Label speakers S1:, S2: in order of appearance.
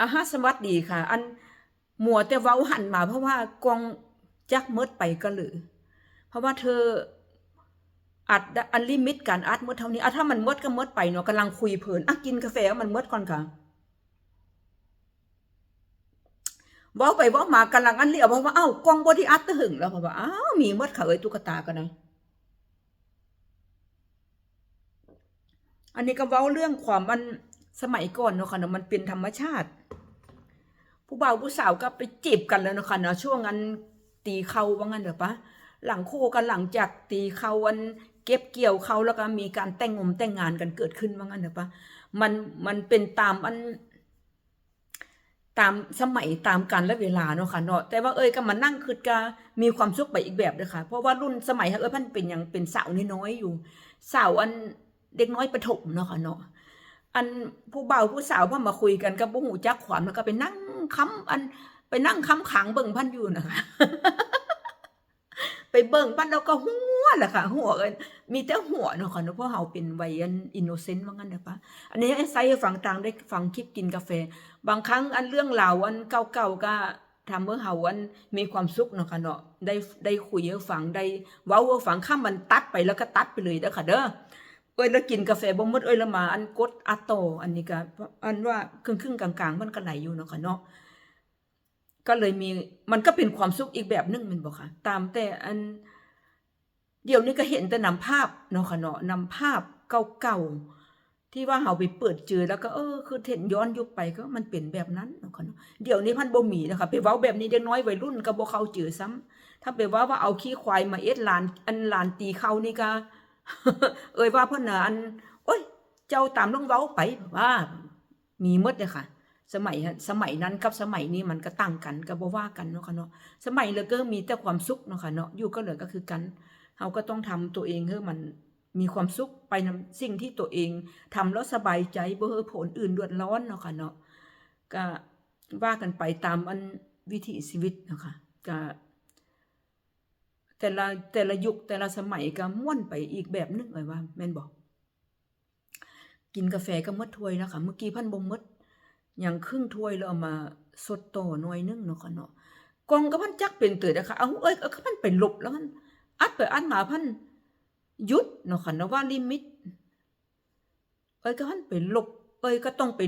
S1: อาฮะสวัสดีค่ะ อันหมัวแต่เว้าหันมา เพราะว่ากองจักเมิดไปก็หรือ เพราะว่าเธออัดอันลิมิตการอัดเมื่อเท่านี้อะถ้ามันเมดก็เมดไปเนาะกำลังคุยเพลินอะกินกาแฟมันเมดก่อนค่ะว้าไปว้ามากำลังอันเรียกเพราะว่าเอ้ากองบ่ที่อัดตะหึงแล้วเพราะว่าอ้าวมีเมดค่ะเอ้ยตุ๊กตากันนะอันนี้ก็เว้าเรื่องความมัน สมัยก่อนเนาะค่ะเนาะมันเป็นธรรมชาติ ผู้บ่าวผู้สาวก็ไปจีบกันแล้วเนาะค่ะเนาะช่วงนั้นตีเขาว่างั้นเด้อปะหลังคู่กันหลังจากตีเขาวันเก็บเกี่ยวเขาแล้วก็มีการแต่งงมแต่งงานกันเกิดขึ้นว่างั้นเด้อปะมันมันเป็นตามอันตามสมัยตามกันและเวลาเนาะค่ะเนาะแต่ว่าเอ้ยก็มานั่งคือก็มีความสุขไปอีกแบบเด้อค่ะ เพราะว่ารุ่นสมัยเอ้ยพันเป็นอย่างเป็นสาวน้อยๆอยู่สาวอันเด็กน้อยประถมเนาะค่ะเนาะ อันผู้เบาผู้สาวพอมาคุยกันกับบ่หูจักขวัญมันก็ไปนั่งค้ำอัน ไปนั่งค้ำขังเบิ่งพันอยู่นะคะไปเบิ่งพันแล้วก็หัวแหละค่ะ หัวเอิ้นมีแต่หัวเนาะค่ะเนาะเพราะเฮาเป็นวัยอันอินโนเซนต์ว่างั้นเด้อปะอันนี้ให้ไซให้ฟังตามได้ฟังคลิปกินกาแฟ บางครั้งอันเรื่องราวอันเก่าๆก็ทำเมื่อเฮาอันมีความสุขเนาะค่ะเนาะได้ได้คุยให้ฟังได้เว้าให้ฟังข้ามมันตัดไปแล้วก็ตัดไปเลยเด้อค่ะเด้อ เอ้ยแล้วกินกาแฟบ่มดเอ้ยแล้วมาอันกดอัตโต อันนี้ก็อันว่าครึ่งๆกลางๆ มันก็ไหลอยู่เนาะค่ะเนาะก็เลยมีมันก็เป็นความสุขอีกแบบนึงม่นบ่ค่ะ ตามแต่อัน เดี๋ยวนี้ก็เห็นแต่นำภาพเนาะค่ะเนาะนำภาพเก่าๆที่ว่าเฮาไปเปิดเจอแล้วก็เออคือเห็นย้อนยุคไปก็มันเป็นแบบนั้นเนาะค่ะเนาะเดี๋ยวนี้พันบ่มีนะคะไปเว้าแบบนี้เด็กน้อยวัยรุ่นก็บ่เข้าเจอซ้ำถ้าไปว่าว่าเอาขี้ควายมาเอ็ดลาน อันลานตีเขานี่ก็ เอ่ยว่าเพิ่นน่ะอัน โอ้ย เจ้าตามลงเว้าไปว่า มีมดเลยค่ะ สมัยสมัยนั้นกับสมัยนี้มันก็ต่างกันก็บ่ว่ากันเนาะค่ะเนาะสมัยเหลยก็มีแต่ความสุขเนาะค่ะเนาะอยู่ก็เหลือก็คือกันเฮาก็ต้องทำตัวเองให้มันมีความสุขไปนำสิ่งที่ตัวเองทำแล้วสบายใจบ่ให้ผลอื่นเดือดร้อนเนาะค่ะเนาะก็ว่ากันไปตามอันวิถีชีวิตเนาะค่ะก็ แต่ละแต่ละยุคแต่ละสมัยก็ม่วนไปอีกแบบนึงเลยว่าแม่นบอก กินกาแฟก็มดถ้วยแล้วค่ะเมื่อกี้พันบ่หมดอย่างครึ่งถ้วยแล้วเอามาสดต่อหน่อยนึงเนาะค่ะเนาะกองก็พันจักเป็นเตือนะคะเอาเอ้ยก็พันเป็นลบแล้วมันอัดไปอัดมาพันยุดเนาะค่ะเนาะว่าลิมิต เอ้ยก็พันเป็นลบ เอ้ยก็ต้องไป